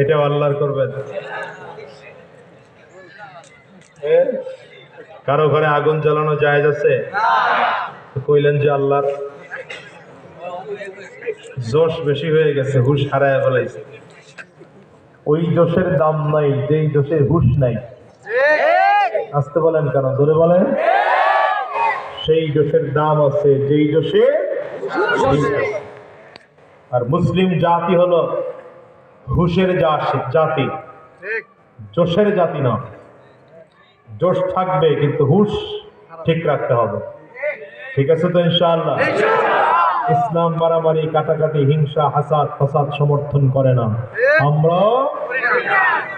এটা আল্লাহর করবেন। কারও ঘরে আগুন জ্বালানো যায় আছে? কইলেন যে আল্লাহর। জোশ বেশি হয়ে গেছে, হুশ হারায় ফেলাইছে। ওই জোশের দাম নাই, যেই জোশের হুশ নাই। আসতে বলেন কেন ধরে বলেন। সেই জোশের দাম আছে, যেই জোশে। আর মুসলিম জাতি হলো হুশের জাতি জোশের জাতি না। জোশ থাকবে কিন্তু হুশ ঠিক রাখতে হবে। ঠিক আছে তো ইনশাআল্লাহ? ইসলাম মারামারি কাটাকাটি হিংসা হাসাদ ফসাদ সমর্থন করে না। আমরা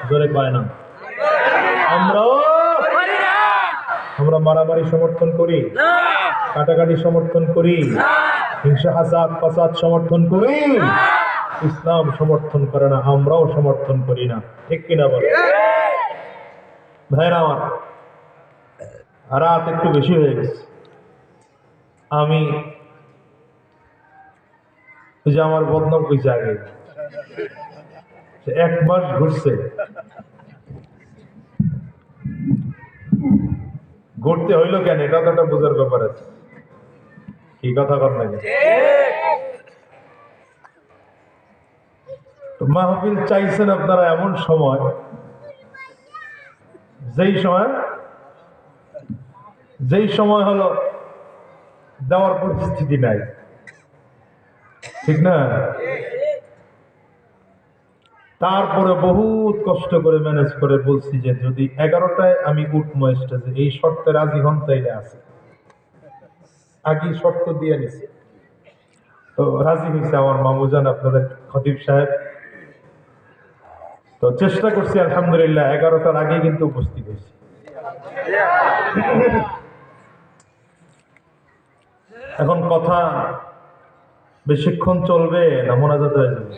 জোরে পায় না। আমরা আমরা মারামারি সমর্থন করি কাটাকাটি সমর্থন করি। হিংসা ফাসাদ সমর্থন করি। ইসলাম সমর্থন করে না, আমরাও সমর্থন করি না। ঠিক কিনা বলে? ভাইরা আমার, রাত একটু বেশি হয়ে গেছে। আমি যে আমার বদনাম কইছে আগে এক মাস ঘুরছে। ঘুরতে হইল কেন? এটা তো একটা বোঝার ব্যাপার আছে। কি কথা কর না মাহফিল চাইছেন আপনারা এমন সময়, যেই সময় যেই সময় হলো দেওয়ার পরিস্থিতি নাই। ঠিক না? তারপরে বহুত কষ্ট করে ম্যানেজ করে বলছি যে যদি এগারোটায় আমি উঠবো স্টেজে এই শর্তে রাজি হন তাইলে আছে। আগে শর্ত দিয়ে নিছি। তো রাজি হয়েছে আমার মামুজান আপনাদের, খতিব সাহেব। তো চেষ্টা করছি, আলহামদুলিল্লাহ, এগারোটার আগে কিন্তু উপস্থিত হয়েছি। এখন কথা বেশিক্ষণ চলবে না মোনাজাত হয়ে যাবে।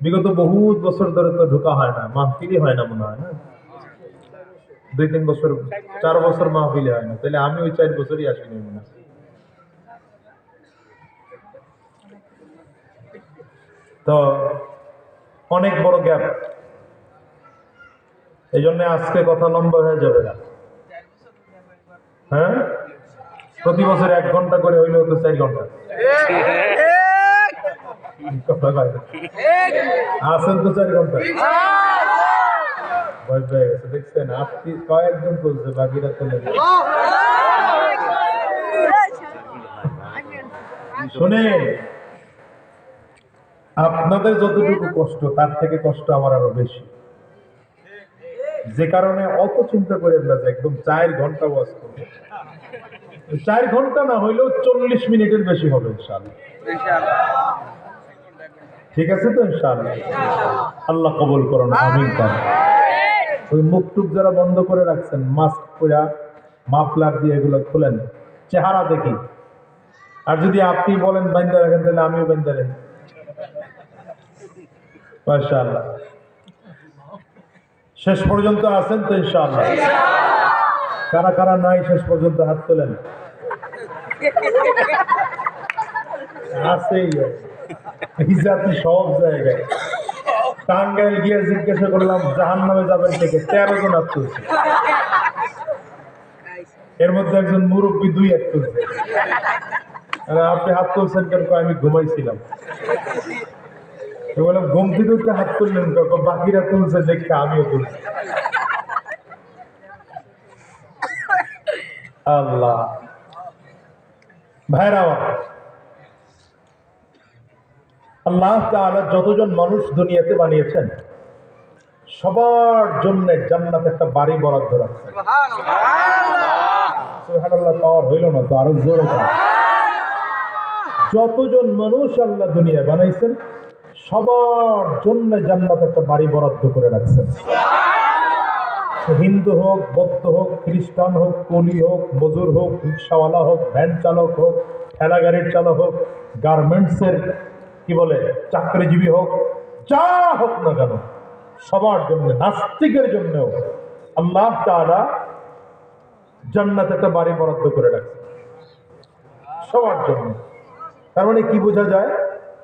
বিগত বহুত বছর ধরে তো ঢোকা হয় না মাহফিলই হয় না মনে হয় না? দুই তিন বছর চার বছর মাহফিলে হয় না। তাহলে আমি ওই চার বছরই আসিনি মনে হয়। তো অনেক বড় গ্যাপ। এই জন্য আজকে কথা লম্বা হয়ে যাবে না। হ্যাঁ? প্রতি বছর এক ঘণ্টা করে হইলেও তো চার ঘণ্টা। কয় তো চার ঘণ্টা। ভয় পেয়ে গেছে। দেখছেন আপনি কয়েকজন বলছে বাকিরা তো নেই আপনাদের যতটুকু কষ্ট তার থেকে কষ্ট আমার আরও বেশি। যে কারণে অত চিন্তা করেন না যে একদম চার ঘণ্টা ওয়াজ করব। চার ঘণ্টা না হইলেও চল্লিশ মিনিটের বেশি হবে ইনশাআল্লাহ। ঠিক আছে তো ইনশাআল্লাহ? আল্লাহ কবুল করুন আমিন করেন। ওই মুখ টুক যারা বন্ধ করে রাখছেন মাস্ক পরা মাফলার দিয়ে এগুলো খুলেন। চেহারা দেখি। আর যদি আপনি বলেন বান্দা রাখেন, তাহলে আমিও বান্দা রাখি। মাশাআল্লাহ। শেষ পর্যন্ত আছেন তো ইনশাআল্লাহ? কারা কারা নাই শেষ পর্যন্ত হাত তোলেন? আছেই। এই সব জায়গায়। টাঙ্গাইল গিয়ে জিজ্ঞাসা করলাম জাহান নামে যাবেন থেকে তেরো জন হাত এর মধ্যে একজন মুরব্বী দুই হাত তুলছে আপনি হাত তুলছেন কেন? আমি ঘুমাইছিলাম। বললাম, ঘুম থেকে উঠে হাত তুললেন কখন বাকিরা তুলছে, দেখতে আমিও তুলছি। আল্লাহ। ভাইরা আল্লাহ তাআলা যতজন মানুষ দুনিয়াতে বানিয়েছেন সবার জন্য জান্নাত একটা বাড়ি বরাদ্দ সুবহানাল্লাহ। পাওয়ার হইল না তো আরও জোরে যতজন মানুষ আল্লাহ দুনিয়া বানাইছেন সবার জন্য জান্নাত একটা বাড়ি বরাদ্দ করে রাখছেন। হিন্দু হোক বৌদ্ধ হোক খ্রিস্টান হোক কলি হোক মজুর হোক রিক্সাওয়ালা হোক ভ্যান চালক হোক ঠেলা গাড়ির চালক হোক গার্মেন্টসের কি বলে? চাকরিজীবী হোক যা হোক না কেন সবার জন্য নাস্তিকের জন্যও আল্লাহ তাআলা জান্নাত একটা বাড়ি বরাদ্দ করে রাখছে। সবার জন্য। তার মানে কি বোঝা যায়?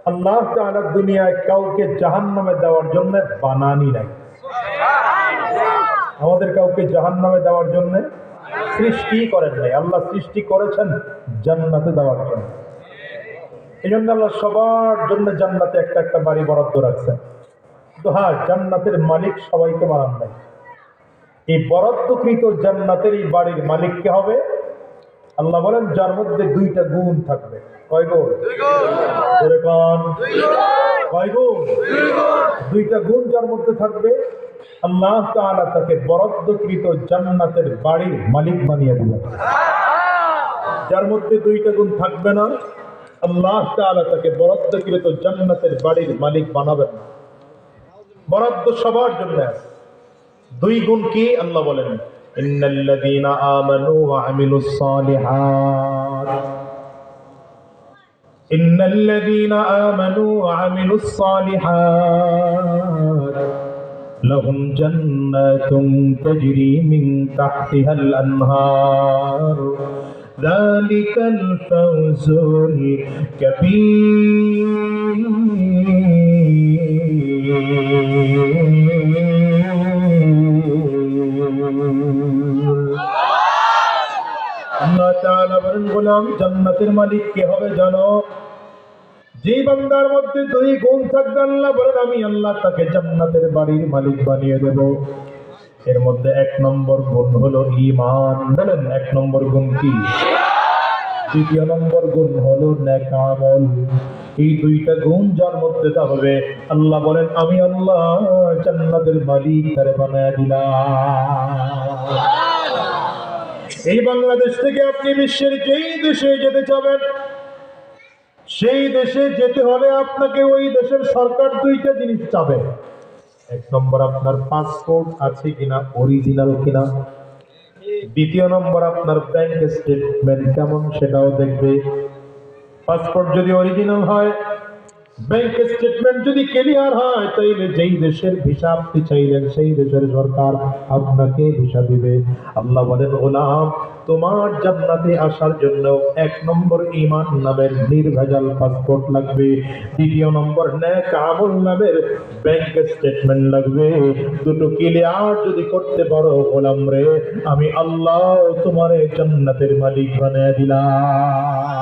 আল্লাহ তাআলা দুনিয়ায় কাউকে জাহান্নামে দেওয়ার জন্য বানানি নাই। আমাদের কাউকে জাহান্নামে দেওয়ার জন্য সৃষ্টি করেন নাই। আল্লাহ সৃষ্টি করেছেন জান্নাতে দেওয়ার জন্য। এই জন্য আল্লাহ সবার জন্য জান্নাতে একটা একটা বাড়ি বরাদ্দ রাখছেন। তো হ্যাঁ জান্নাতের মালিক সবাইকে বানান নাই। এই বরাদ্দকৃত জান্নাতের এই বাড়ির মালিক কে হবে? আল্লাহ বলেন যার মধ্যে দুইটা গুণ থাকবে। কয় গুণ? কয় গুণ? দুইটা গুণ যার মধ্যে থাকবে আল্লাহ তাআলা তাকে বরাদ্দকৃত জান্নাতের বাড়ির মালিক বানিয়ে দিবেন। যার মধ্যে দুইটা গুণ থাকবে না আল্লাহ তাআলা তাকে বরাদ্দকৃত জান্নাতের বাড়ির মালিক বানাবেন না। বরাদ্দ সবার জন্য দুই গুণ কি আল্লাহ বলেন? ইন্নাল্লাযীনা আমানু ওয়া আমিলুস সালিহাত। ইন্নাল্লাযীনা আমানু ওয়া আমিলুস সালিহাত। লাহুম জান্নাতুন তাজরি মিন তাহতিহাল আনহার। ذلك الفوز الكبير আল্লাহ তাআলা বলেন গোলাম জান্নাতের মালিক কে হবে জানো যে বান্দার মধ্যে দুই গুণ থাকবে আল্লাহ বলেন আমি আল্লাহ তাকে জান্নাতের বাড়ির মালিক বানিয়ে দেব এর মধ্যে এক নম্বর গুণ হলো ঈমান। বলেন, এক নম্বর গুণ কি? দ্বিতীয় নম্বর গুণ হলো নেক আমল। এই দুইটা গুণ যার মধ্যে থাকবে আল্লাহ বলেন, আমি আল্লাহ জান্নাতের মালিক, তারে বানায় দিলাম। এই বাংলাদেশ থেকে আপনি বিশ্বের যেই দেশে যেতে চাবেন, সেই দেশে যেতে হলে আপনাকে ওই দেশের সরকার দুইটা জিনিস চাবে। এক নম্বর আপনার পাসপোর্ট আছে কিনা অরিজিনাল কিনা। দ্বিতীয় নম্বর আপনার ব্যাংক স্টেটমেন্ট কেমন সেটাও দেখবে। পাসপোর্ট যদি অরিজিনাল হয় ব্যাংক স্টেটমেন্ট যদি ক্লিয়ার হয়, তাইলে যেই দেশের ভিসা আপনি চাইলেন, সেই দেশের সরকার আপনাকে ভিসা দিবে। আল্লাহ বলেন গোলাম তোমার জান্নাতে আসার জন্য এক নম্বর ইমান নামের নির্ভেজাল পাসপোর্ট লাগবে। দ্বিতীয় নম্বর ন্যাক আমল নামের ব্যাংক স্টেটমেন্ট লাগবে। দুটো ক্লিয়ার যদি করতে পারো গোলাম রে, আমি আল্লাহ তোমার জান্নাতের মালিক বানিয়ে দিলাম।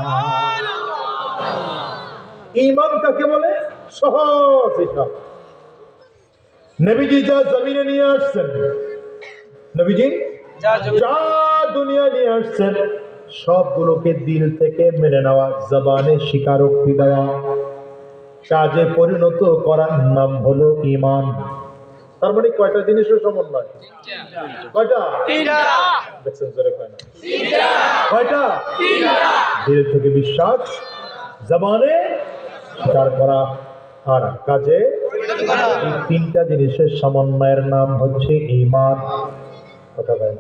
ইমান কাকে বলে সহজ হিসাব। নবীজি যা জমিনে নিয়ে আসছেন নবীজি যা দুনিয়া নিয়ে আসছেন সবগুলোকে দিল থেকে মেনে নেওয়া জবানে স্বীকারোক্তি দেওয়া। কাজে পরিণত করার নাম হলো ইমান। তার মানে কয়টা জিনিসের সমন্বয়? কয়টা? দেখছেন জোরে কয় না? কয়টা? দিল থেকে বিশ্বাস জবানে স্বীকার করা আর কাজে এই তিনটা জিনিসের সমন্বয়ের নাম হচ্ছে ইমান কথা বলেন।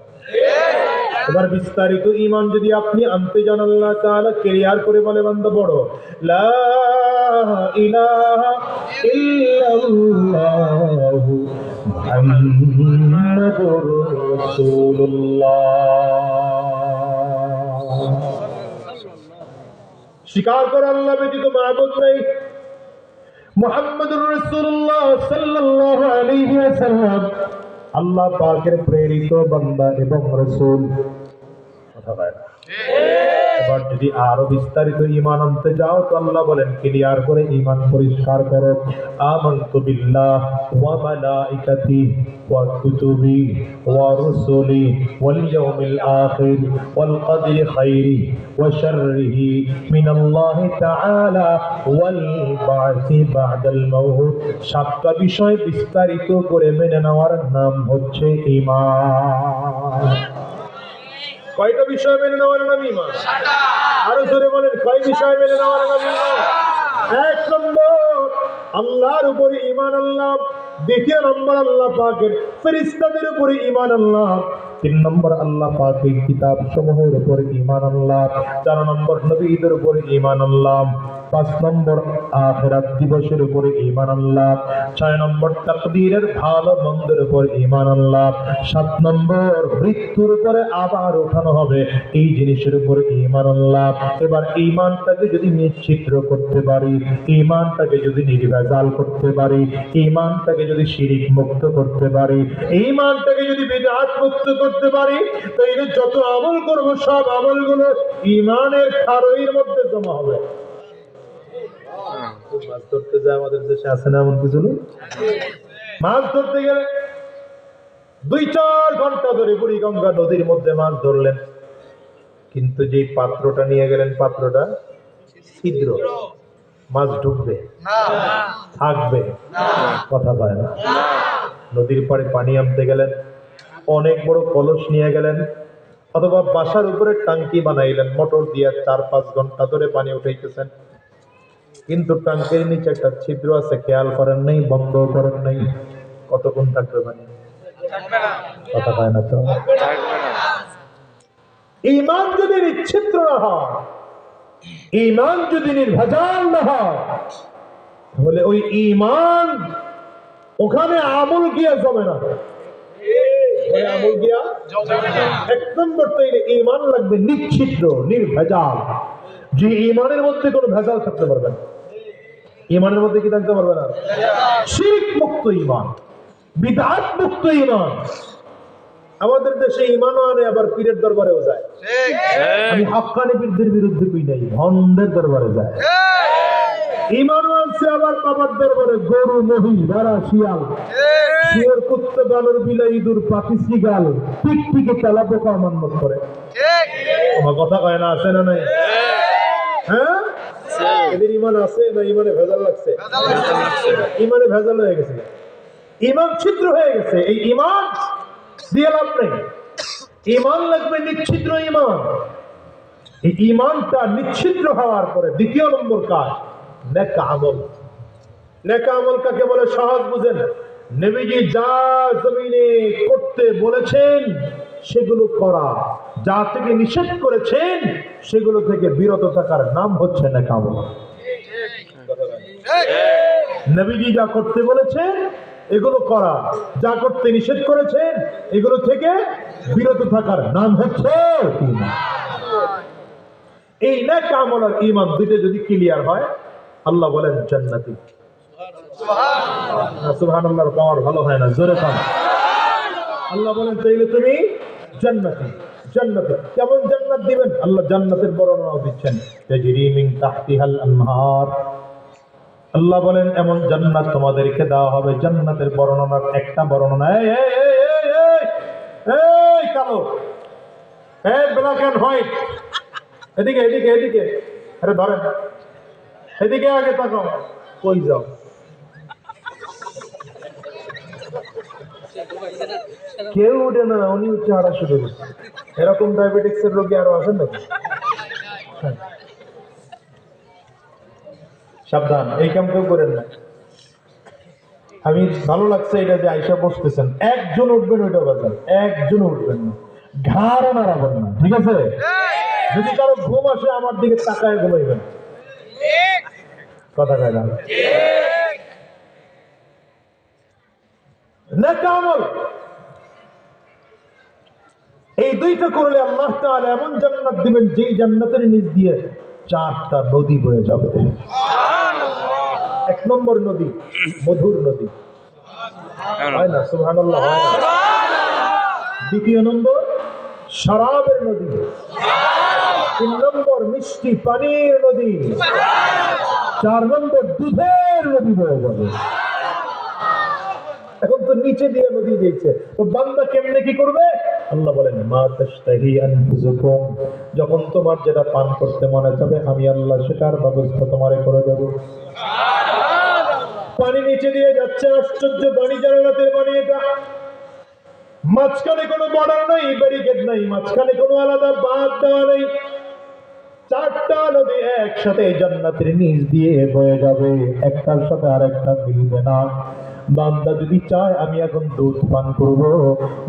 এবার বিস্তারিত ইমান যদি আপনি আনতে যান আল্লাহ তাআলা ক্লিয়ার করে বলে বান্দা বড়। লা ইলাহা স্বীকার করে আল্লাহ ব্যতীত মাহবুদ নাই। মোহাম্মদুর রাসূলুল্লাহ সাল্লাল্লাহু আলাইহি ওয়াসাল্লাম। আল্লাহ পাকের প্রেরিত বান্দা এবং রাসূল। না। এবার যদি আরও বিস্তারিত ঈমান আনতে যাও, তো আল্লাহ বলেন, ক্লিয়ার করে ঈমান পরিষ্কার করো। আমানতু বিল্লাহ ওয়া মালাইকাতি ওয়া কুতুবি ওয়া রুসুলি ওয়াল ইয়াউমিল আখির ওয়াল কদরি খাইরি ওয়া শাররিহি মিনাল্লাহি তাআলা ওয়াল বা'সি বা'দাল মাউত। সাতটা বিষয় বিস্তারিত করে মেনে নেওয়ার নাম হচ্ছে ঈমান। কয়টা বিষয় মেনে নেওয়ার নাম ইমান আরও জোরে বলেন, কয় বিষয় মেনে নেওয়ার নাম এক নম্বর, আল্লাহর উপরে ইমান আল্লাহ দ্বিতীয় নম্বর, আল্লাহ পাকের ফেরিস্তাদের উপরে ইমান আল্লাহ তিন নম্বর আল্লাহ পাকের কিতাব সমূহের উপরে ইমান আল্লাহ চার নম্বর নবীদের উপরে ইমান আল্লাহ পাঁচ নম্বর আখেরাত দিবসের উপরে ইমান আল্লাহ ছয় নম্বর তাকদীরের ভালো মন্দের উপর ইমান আল্লাহ সাত নম্বর মৃত্যুর উপরে আবার ওঠানো হবে এই জিনিসের উপর ইমান আল্লাহ এবার ইমানটাকে যদি নিশ্চিত্র করতে পারি ইমানটাকে যদি নির্ভেজাল করতে পারি ইমানটাকে যদি শিরিক মুক্ত করতে পারি ইমানটাকে যদি বিদাত মুক্ত করতে পারি তাহলে যত আমল করব সব আমলগুলো ইমানের খারইয়ের মধ্যে জমা হবে। মাছ ধরতে যায় আমাদের দেশে আছে না এমন কিছু? মাছ ধরতে গেলে দুই চার ঘণ্টা ধরে বুড়িগঙ্গা নদীর মধ্যে মাছ ধরলেন। কিন্তু যেই পাত্রটা নিয়ে গেলেন পাত্রটা ছিদ্র। মাছ ঢুকবে থাকবে কথা পায় না। নদীর পাড়ে পানি আনতে গেলেন। অনেক বড় কলস নিয়ে গেলেন, অথবা বাসার উপরে টাঙ্কি বানাইলেন, মোটর দিয়ে চার পাঁচ ঘণ্টা ধরে পানি উঠাইতেছেন। কিন্তু টাঙ্কির নিচে একটা ছিদ্র আছে, খেয়াল করেন নাই, বন্ধ করেন নাই। কতক্ষণ থাকবে পানি? কথা পায় না তো? ইমান যদি নিচ্ছিদ্র না হয়, ইমান যদি নির্ভেজাল না হয়, তাহলে ওই ইমান ওখানে আমল গিয়া জমে না। ওই আমল গিয়া এক নম্বর তৈরি ইমান লাগবে নিচ্ছিদ্র নির্ভেজাল। যে ইমানের মধ্যে কোনো ভেজাল থাকতে পারবে না। ইমানের মধ্যে কি থাকতে পারবে না? শিরিক মুক্ত ইমান মুক্ত ইমান আমাদের দেশে ইমানও আনে আবার পীরের দরবারেও যায়। আমি হাক্কানি পীরদের বিরুদ্ধে কই নাই ভণ্ডের দরবারে যায়। ইমানও আছে আবার বাবার দরবারে গরু, মহি, ভেড়া, শিয়াল শিওর কুত্তে, বানর, বিলাই, ইঁদুর, পাখি, শিগাল টিক টিকে তেলা পোকা মান্যত করে। আমার কথা কয় না, আছে না নাই? হ্যাঁ? এদের ইমান আছে না ইমানে ভেজাল লাগছে? ইমানে ভেজাল হয়ে গেছে। ইমান ছিদ্র হয়ে গেছে। এই ইমান দিয়ে লাভ নেই। ইমান লাগবে নিচ্ছিদ্র ইমান। এই ইমানটা নিচ্ছিদ্র হওয়ার পরে দ্বিতীয় নম্বর কাজ। নেকা আমল। নেকা আমল কাকে বলে? সহজ বুঝেন। নবীজি যা জমিনে করতে বলেছেন, সেগুলো করা। যা থেকে নিষেধ করেছেন, সেগুলো থেকে বিরত থাকার নাম হচ্ছে নেকা আমল। নবীজি যা করতে বলেছেন, এগুলো করা। যা করতে নিষেধ করেছেন, এগুলো থেকে বিরত থাকার নাম হচ্ছে এই নেক আমল আর ইমান দুইটা যদি ক্লিয়ার হয় আল্লাহ বলেন জান্নাতি। সুবহানাল্লাহর পাওয়ার ভালো হয় না জোরে কাম আল্লাহ বলেন তাইলে তুমি জান্নাতি জান্নাতে। কেমন জান্নাত দিবেন? আল্লাহ জান্নাতের বর্ণনা দিচ্ছেন। তাজরি মিন তাহতিহাল আনহার। আল্লাহ বলেন এমন জান্নাত তোমাদেরকে দেওয়া হবে জান্নাতের বর্ণনার একটা বর্ণনা। এই এই এই এই এই এই কালো। এই ব্ল্যাক এন্ড হোয়াইট এদিকে এদিকে এদিকে। আরে ধরেন। এদিকে আগে তাকাও। কই যাও? কেউ উঠে না উনি উঠে হারা শুরু করছে। এরকম ডায়াবেটিক্স এর রোগী আরও আছেন নাকি? হ্যাঁ। সাবধান এই কাম কেউ করেন না। আমি ভালো লাগছে এটা যে আইসা বসতেছেন। একজন উঠবেন ওইটা বাজার একজন উঠবেন না। ঘাড় নাড়াবেন না ঠিক আছে? যদি কারও ঘুম আসে আমার দিকে তাকায় ঘুমাইবেন। কথা কয় না? আমল। এই দুইটা করলে আল্লাহ তাআলা এমন জান্নাত দিবেন যেই জান্নাতের নিচ দিয়ে চারটা নদী বয়ে যাবে। এক নম্বর নদী মধুর নদী। হয়। না? হয় না? দ্বিতীয় নম্বর শরাবের নদী। তিন নম্বর মিষ্টি পানির নদী। চার নম্বর দুধের নদী বয়ে যাবে। এখন তো নিচে দিয়ে নদী দিয়েছে তো বান্দা কেমনে কি করবে? আল্লাহ বলেন, মা তাশতাহি আনফুসুকুম। যখন তোমার যেটা পান করতে মনে যাবে আমি আল্লাহ সেটার ব্যবস্থা তোমারে করে দেব। পানি নিচে দিয়ে যাচ্ছে, আশ্চর্য পানি জানালাতের পানি এটা। মাঝখানে কোনো বর্ডার নাই ব্যারিকেড নাই, মাঝখানে কোনো আলাদা বাদ দেওয়া নেই। চারটা নদী একসাথে জান্নাতের নিচ দিয়ে বয়ে যাবে একটার সাথে আরেকটা মিলবে না। বান্দা যদি চায়, আমি এখন দুধ পান করব।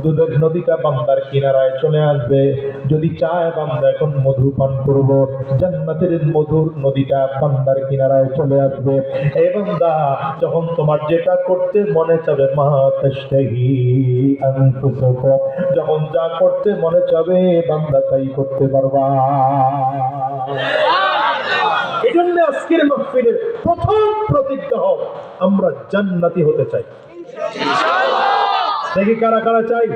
দুধের নদীটা বান্দার কিনারায় চলে আসবে। যদি চায়, বান্দা এখন মধু পান করব। জান্নাতের মধুর নদীটা বান্দার কিনারায় চলে আসবে। এই বান্দা, যখন তোমার যেটা করতে মনে চাবে, মা তাশতাহি আনফুসুকুম যখন যা করতে মনে চাবে, বান্দা তাই করতে পারবা। এই আজকের মাহফিলের প্রথম প্রতিজ্ঞা হোক আমরা জান্নাতি হতে চাই। দেখি কারা কারা চাই?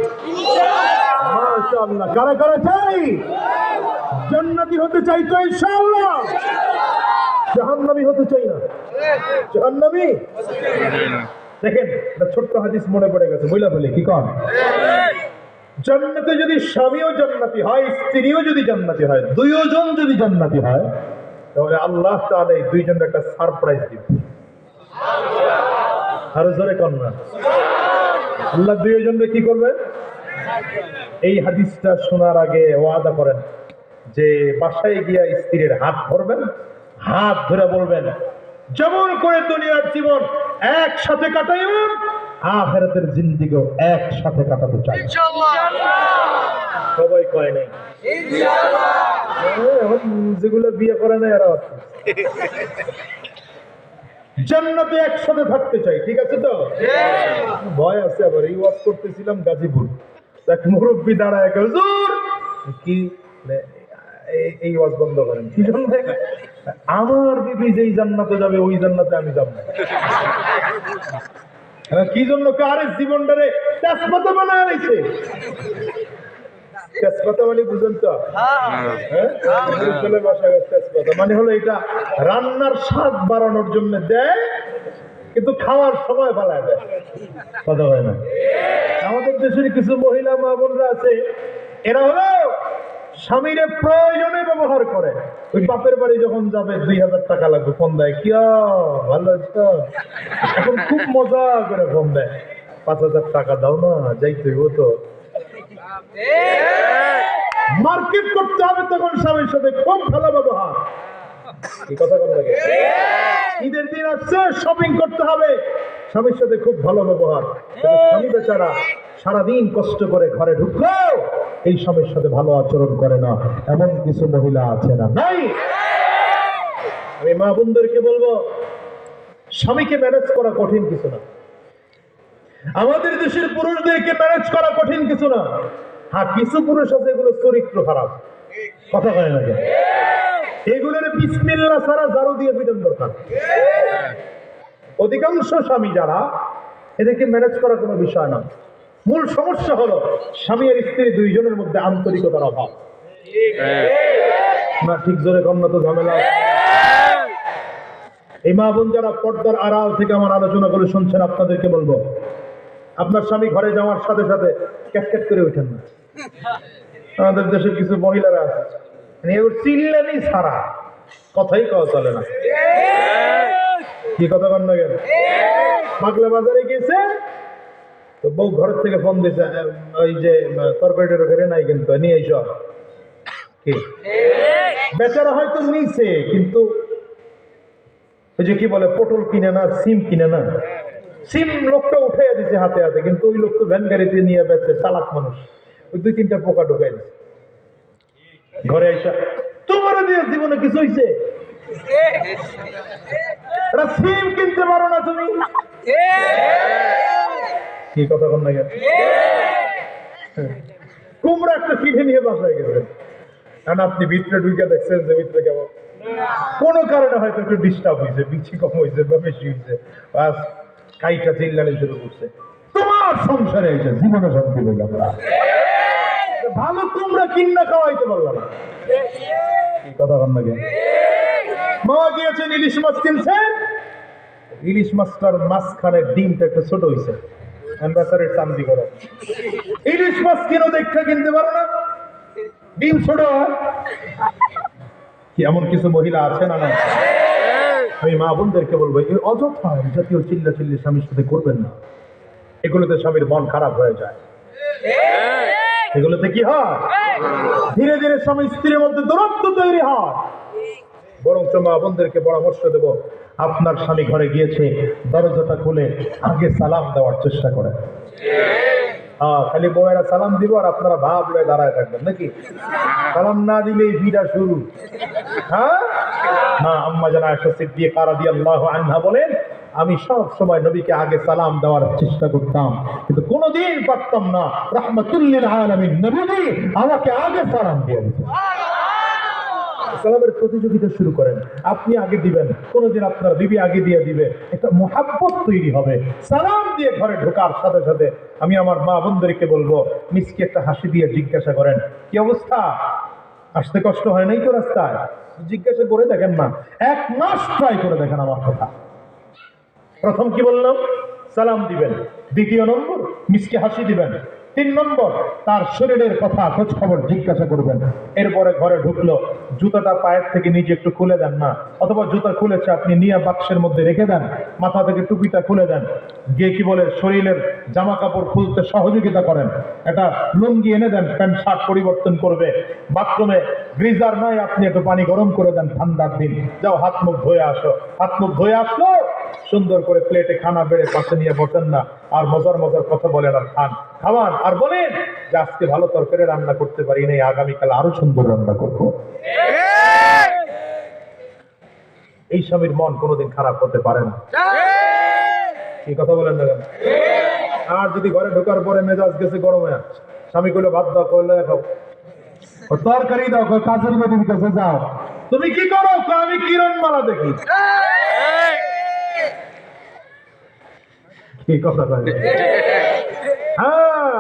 মাশাআল্লাহ। কারা কারা চাই? জান্নাতি হতে চাই তো ইনশাআল্লাহ। জাহান্নামী হতে চাই না। জাহান্নামী? দেখেন একটা ছোট্ট হাদিস মনে পড়ে গেছে বুঝলা বলে কি কন? জান্নাতে যদি স্বামীও জান্নাতি হয় স্ত্রীও যদি জান্নাতি হয় দুইজন যদি জান্নাতি হয় তাহলে আল্লাহ তাআলা এই দুইজনের একটা সারপ্রাইজ দিবে। আরও জোরে কন না। আল্লাহ দুইজনকে কি করবে? এই হাদিসটা শোনার আগে ওয়াদা করেন যে বাসায় গিয়া স্ত্রীর হাত ধরবেন, হাত ধরে বলবেন, যেমন করে দুনিয়ার জীবন একসাথে কাটাইবেন আখেরাতের জিন্দিগিও একসাথে কাটাতে চাই। সবাই কয় নাই। এখন যেগুলো বিয়ে করে নাই এরা আছে জান্নাতে একসাথে থাকতে চাই ঠিক আছে তো? ভয় আছে আবার এই ওয়াজ করতেছিলাম গাজীপুর। এক মুরব্বী দাঁড়ায় হুজুর কি? এই- ওয়াজ বন্ধ করেন। কি জন্য? আমার বিবি যেই জান্নাতে যাবে ওই জান্নাতে আমি যাব। না হ্যাঁ, কি জন্য? কারে জীবনটারে তেজপাতা বানায় রাখছে তেজপাতা মানে বুঝেন তো? হ্যাঁ? মানে হলো এটা রান্নার স্বাদ বাড়ানোর জন্য দেয়, কিন্তু খাওয়ার সময় ফেলায় দেয়। কথা হয় না? আমাদের দেশের কিছু মহিলা মা বোনরা আছে, এরা হলো স্বামীরে প্রয়োজনে ব্যবহার করে। ওই বাপের বাড়ি যখন যাবে, দুই হাজার টাকা লাগবে ফোন দেয়, কি ভালো আছো এখন খুব মজা করে ফোন দেয়, পাঁচ হাজার টাকা দাও না, যাইতে তো। মার্কেট করতে হবে তখন স্বামীর সাথে খুব ভালো ব্যবহার। ঈদের দিন আসছে শপিং করতে হবে। স্বামীর সাথে খুব ভালো ব্যবহার। স্বামী বেচারা সারাদিন কষ্ট করে ঘরে ঢুকলেও এই স্বামীর সাথে ভালো আচরণ করে না। এমন কিছু মহিলা আছে না নাই? আমি মা বোনদেরকে বলব, স্বামীকে ম্যানেজ করা কঠিন কিছু না। আমাদের দেশের পুরুষদেরকে ম্যানেজ করা কঠিন কিছু না। হ্যাঁ কিছু পুরুষ আছে এগুলো চরিত্র খারাপ। কথা কয় না এগুলোর বিসমিল্লা ছাড়া ঝাড়ু দিয়ে পিটন দরকার। অধিকাংশ স্বামী যারা, এদেরকে ম্যানেজ করা কোনো বিষয় না। মূল সমস্যা হলো, স্বামী আর স্ত্রী দুইজনের মধ্যে আন্তরিকতার অভাব। না, ঠিক জোরে কন্যা তো ঝামেলা এই মা বোন যারা পর্দার আড়াল থেকে আমার আলোচনা করে শুনছেন, আপনাদেরকে বলব আপনার স্বামী ঘরে যাওয়ার সাথে সাথে ক্যাটক্যাট করে ওঠেন না। আমাদের দেশে কিছু মহিলারা আছে। মানে চিল্লানি ছাড়া কথাই কওয়া চলে না। কি কথা বল না কেন? পাগলা বাজারে গেছে, তো বউ ঘরের থেকে ফোন দিয়েছে ওই যে তরকারি টরকারি নাই কিন্তু, নিয়ে এসো। কি? বেচারা হয়তো নিছে, কিন্তু ওই যে কি বলে, পটল কিনে না, সিম কিনে না। সিম লোকটা উঠে দিছে হাতে হাতে, কিন্তু ওই লোক তো ভ্যান গাড়িতে নিয়ে বেচে চালাক মানুষ। ওই দুই তিনটা পোকা ঢুকাই দিছে। ঘরে আইসা, তোমার দিয়ে জীবনে কিছু হইছে? সিম কিনতে পারো না তুমি। কি কথা কন না কুমড়া একটা কিনে নিয়ে বাসায় গেছে। কারণ আপনি ভিতরে ঢুকে দেখছেন যে ভিতরে কেমন। কোনো কারণে হয়তো একটু ডিস্টার্ব হয়েছে বিচি কম হয়েছে বা বেশি হয়েছে বাস। কাইটা চিল্লানি শুরু করছে। তোমার সংসারে এসে জীবনে শান্তি না। ভালো তোমরা কিন্না খাওয়াইতে পারলাম না। কথা কন লাগে মা গিয়েছেন ইলিশ মাছ কিনছেন? ইলিশ মাছটার মাঝখানে ডিমটা একটু ছোট হয়েছে অ্যাম্বাসারের চান্দি করো ইলিশ মাছ কিনো দেখতে কিনতে পারো না? ডিম ছোট এমন কিছু মহিলা আছে না না আমি মা বোনদেরকে বলব, এই অযথা জাতীয় চিল্লা চিল্লি স্বামীর সাথে করবেন না। এগুলোতে স্বামীর মন খারাপ হয়ে যায়। এগুলোতে কি হয়? ধীরে ধীরে স্বামী স্ত্রীর মধ্যে দূরত্ব তৈরি হয়। বরঞ্চ মা বোনদেরকে পরামর্শ দেব, আপনার স্বামী ঘরে গিয়েছে, দরজাটা খুলে আগে সালাম দেওয়ার চেষ্টা করেন। হ্যাঁ খালি বউয়েরা সালাম দিব আর আপনারা ভাব লয়ে দাঁড়ায় থাকবেন, নাকি? সালাম না দিলেই ভিড়া শুরু। হ্যাঁ? না আম্মা জানা সিদ্দিকা রাদিয়াল্লাহু আনহা বলেন আমি সব সময় নবীকে আগে সালাম দেওয়ার চেষ্টা করতাম কিন্তু কোনোদিন পারতাম না। রাহমাতুল্লিল আলামিন নবী আমাকে আগে সালাম দিয়ে সালামের প্রতিযোগিতা শুরু করেন। আপনি আগে দিবেন কোনোদিন আপনার বিবি আগে দিয়ে দিবে। একটা মোহাব্বত তৈরি হবে। সালাম দিয়ে ঘরে ঢোকার সাথে সাথে আমি আমার মা বোনদেরকে বলব মিসকে একটা হাসি দিয়ে জিজ্ঞাসা করেন কি অবস্থা? আসতে কষ্ট হয় নাই তো রাস্তায়? জিজ্ঞাসা করে দেখেন না। এক মাস ট্রাই করে দেখেন আমার কথা। প্রথম কি বললাম সালাম দিবেন। দ্বিতীয় নম্বর, মিসকে হাসি দিবেন। তিন নম্বর, তার শরীরের কথা খোঁজ খবর জিজ্ঞাসা করবেন। এরপরে ঘরে ঢুকলো। জুতাটা পায়ের থেকে নিজে একটু খুলে দেন না। অথবা জুতা খুলেছে, আপনি নিয়ে বাক্সের মধ্যে রেখে দেন। মাথা থেকে টুপিটা খুলে দেন। গিয়ে কি বলে, শরীরের জামা কাপড় খুলতে সহযোগিতা করেন। একটা লুঙ্গি এনে দেন, প্যান্ট শার্ট পরিবর্তন করবে। বাথরুমে গ্রিজার নয় আপনি একটু পানি গরম করে দেন ঠান্ডার দিন। যাও, হাত মুখ ধুয়ে আসো। হাত মুখ ধুয়ে আসলো, সুন্দর করে প্লেটে খানা বেড়ে পাশে নিয়ে বসেন না। আর মজার মজার কথা বলেন আর খান। খাওয়ান আর বলেন যে, আজকে ভালো তরকারি রান্না করতে পারি নাই, আগামীকাল আরও সুন্দর রান্না করব। এই স্বামীর মন কোনোদিন খারাপ হতে পারে না। এই কথা বলেন না আর যদি ঘরে ঢোকার পরে মেজাজ গেছে গরমে, স্বামী কইলো ভাত দাও, কইলো খাও ও তরকারি দাও কাজের মেয়ে দিতেছে, যাও। তুমি কি করো? আমি কিরণ মালা দেখি। কি কথা হ্যাঁ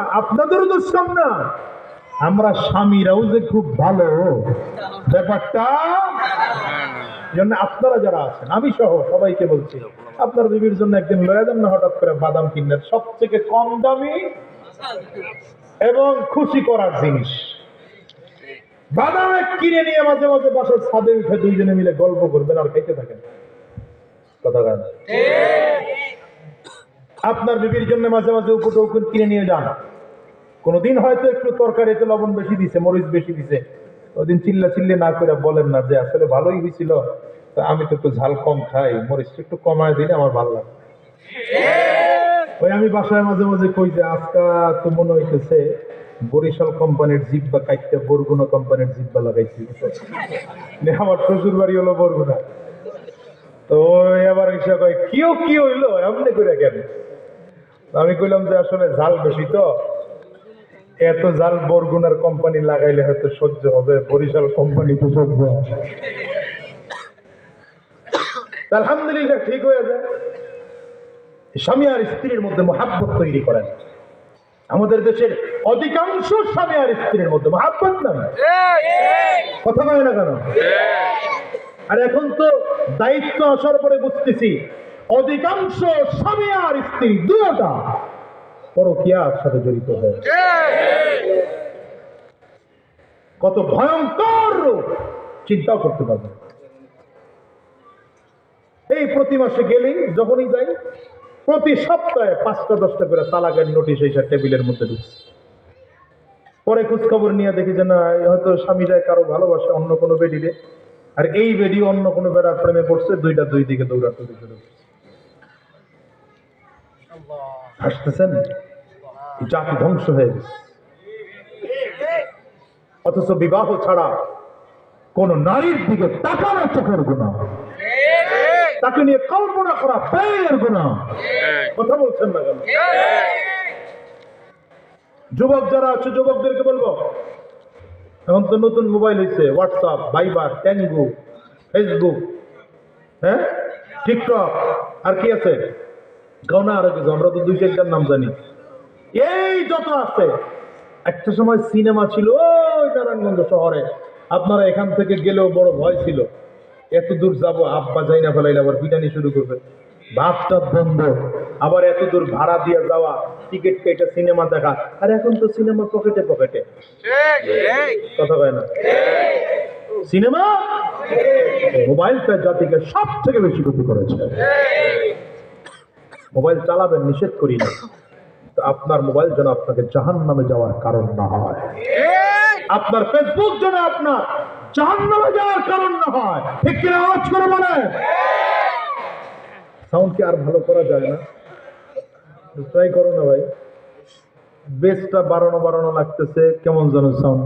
সামনা। আমরা স্বামীরাও যে খুব ভালো, ব্যাপারটা জন্য আপনারা যারা আছেন, আমি সহ সবাইকে বলছি, আপনার বিবির জন্য একদিন লয়ে যান না, হঠাৎ করে বাদাম কিনলেন। সব থেকে কম দামি এবং খুশি করার জিনিস। বাদাম কিনে নিয়ে মাঝে মাঝে বাসার ছাদে উঠে দুইজনে মিলে গল্প করবেন আর খাইতে থাকেন। কথা আপনার বিবির জন্য মাঝে মাঝে উকুট উকুট কিনে নিয়ে যান। কোনোদিন হয়তো একটু তরকারিতে লবণ বেশি দিছে মরিচ বেশি দিছে। ওদিন চিল্লা চিল্লি না করে বলেন না যে আসলে ভালোই হয়েছিল তা আমি তো একটু ঝাল কম খাই মরিচ একটু কমায় দিলে আমার ভালো লাগে। ওই আমি বাসায় মাঝে মাঝে কই যে আজকা তো মনে হইতেছে বরিশাল কোম্পানির জিব্বা কাইটটা বরগুনা কোম্পানির জিব্বা লাগাইছি। আমার শ্বশুর বাড়ি হলো বরগুনা। তো আবার এসে কয়, কিও, কি হইল? এমনি করে কেন? আমি কইলাম যে, আসলে ঝাল বেশি তো। এত জাল বরগুনার কোম্পানি লাগাইলে হয়তো সহ্য হবে, বরিশাল কোম্পানি তো সহ্য হয়। তা আলহামদুলিল্লাহ ঠিক হয়ে যায়। স্বামী আর স্ত্রীর মধ্যে মহাব্বত তৈরি করেন। আমাদের দেশের অধিকাংশ স্বামী আর স্ত্রীর মধ্যে মহাব্বত না কথা বলে না কেন? আর এখন তো দায়িত্ব আসার পরে বুঝতেছি, অধিকাংশ স্বামী আর স্ত্রী দুটা পরকিয়ার সাথে জড়িত হয়ে কত ভয়ঙ্কর চিন্তাও করতে পারবে এই প্রতি মাসে গেলেই যখনই যাই প্রতি সপ্তাহে পাঁচটা, দশটা করে তালাকের নোটিশ এইসব টেবিলের মধ্যে ঢুকছে। পরে খোঁজ খবর নিয়ে দেখি যে না হয়তো স্বামীরা কারও ভালোবাসে, অন্য কোনো বেডিরে আর এই বেডি অন্য কোনো বেড়ার প্রেমে পড়ছে, দুইটা দুই দিকে দৌড়াতে শুরু হাসতেছেন? জাতি ধ্বংস হয়ে গেছে। অথচ বিবাহ ছাড়া কোন নারীর দিকে তাকানো চোখের গুণা তাকে নিয়ে কল্পনা করা ব্যয়ের গুণা কথা বলছেন না কেন? যুবক যারা আছে, যুবকদেরকে বলব, এখন তো নতুন মোবাইল হয়েছে হোয়াটসঅ্যাপ ভাইবার ট্যাঙ্গু ফেসবুক হ্যাঁ? টিকটক আর কি আছে? গাওনা আরও কিছু, আমরা তো দুই চারটার নাম জানি। এই যত আছে, একটা সময় সিনেমা ছিল, ওই নারায়ণগঞ্জ শহরে। আপনারা এখান থেকে গেলেও বড় ভয় ছিল। এত দূর যাব আব্বা যাই না ফেলাইলে আবার পিটানি শুরু করবে। ভাতটা বন্ধ। আবার এত দূর ভাড়া দিয়ে যাওয়া টিকিট কেটে সিনেমা দেখা। আর এখন তো সিনেমা পকেটে পকেটে। কথা কয় না? সিনেমা? মোবাইলটা জাতিকে সব থেকে বেশি ক্ষতি করেছে। মোবাইল চালাবেন নিষেধ করি না। আপনার মোবাইল যেন আপনাকে জাহান নামে যাওয়ার কারণ না হয়। আপনার ফেসবুক যেন আপনার জাহান্নামে যাওয়ার কারণ না হয়। ঠিক কিনা আওয়াজ করে সাউন্ড কি আর ভালো করা যায় না? ট্রাই করো না ভাই। বেসটা বাড়ানো বাড়ানো লাগতেছে, কেমন যেন সাউন্ড